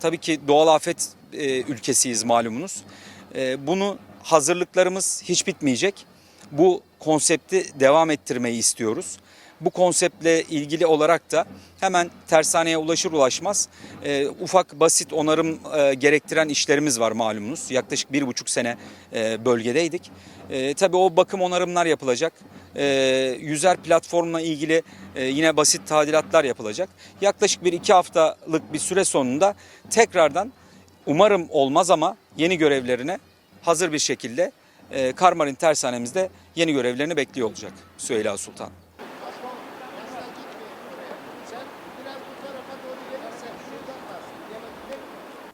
Tabii ki doğal afet e, ülkesiyiz malumunuz. E, bunu hazırlıklarımız hiç bitmeyecek. Bu konsepti devam ettirmeyi istiyoruz. Bu konseptle ilgili olarak da hemen tersaneye ulaşır ulaşmaz e, ufak basit onarım e, gerektiren işlerimiz var malumunuz. Yaklaşık bir buçuk sene e, bölgedeydik. E, tabii o bakım onarımlar yapılacak. E, yüzer platformla ilgili e, yine basit tadilatlar yapılacak. Yaklaşık bir iki haftalık bir süre sonunda tekrardan umarım olmaz ama yeni görevlerine hazır bir şekilde e, Karmarin tersanemizde yeni görevlerini bekliyor olacak Süheyla Sultan.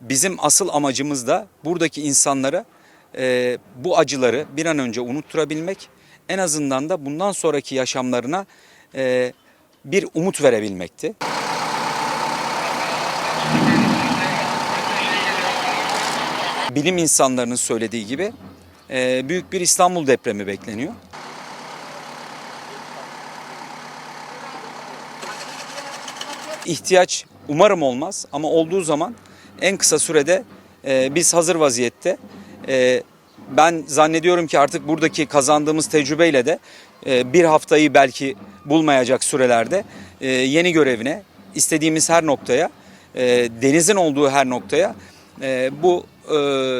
Bizim asıl amacımız da buradaki insanlara e, bu acıları bir an önce unutturabilmek, en azından da bundan sonraki yaşamlarına e, bir umut verebilmekti. Bilim insanlarının söylediği gibi e, büyük bir İstanbul depremi bekleniyor. ihtiyaç umarım olmaz ama olduğu zaman en kısa sürede e, biz hazır vaziyette. E, ben zannediyorum ki artık buradaki kazandığımız tecrübeyle de e, bir haftayı belki bulmayacak sürelerde e, yeni görevine istediğimiz her noktaya e, denizin olduğu her noktaya bu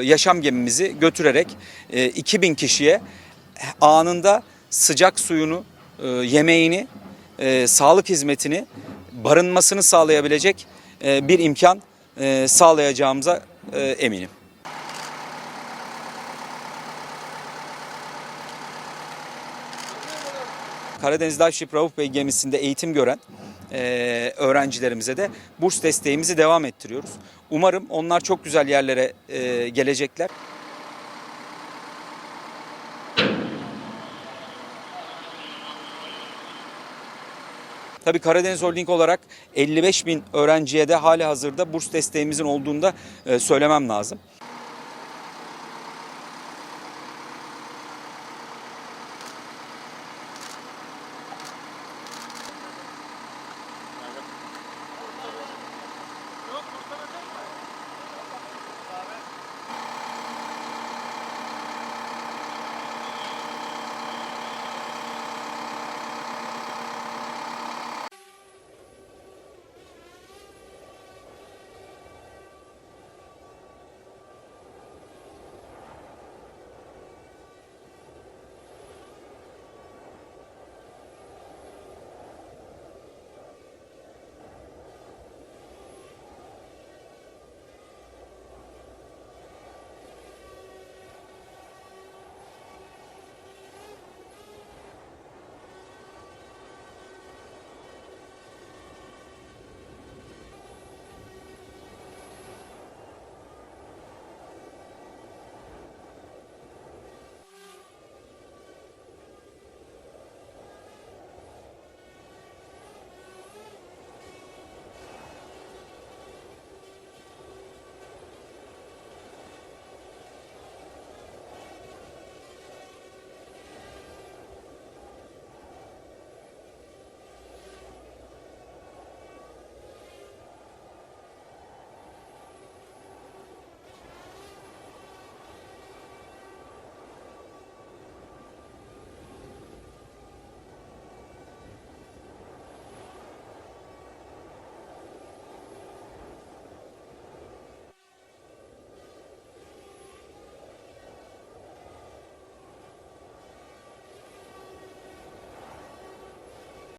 yaşam gemimizi götürerek e, 2000 kişiye anında sıcak suyunu, yemeğini, sağlık hizmetini, barınmasını sağlayabilecek bir imkan sağlayacağımıza eminim. Karadeniz Diveship Rauf Bey gemisinde eğitim gören e, öğrencilerimize de burs desteğimizi devam ettiriyoruz. Umarım onlar çok güzel yerlere e, gelecekler. Tabii Karadeniz Holding olarak 55 bin öğrenciye de hali hazırda burs desteğimizin olduğunu da e, söylemem lazım.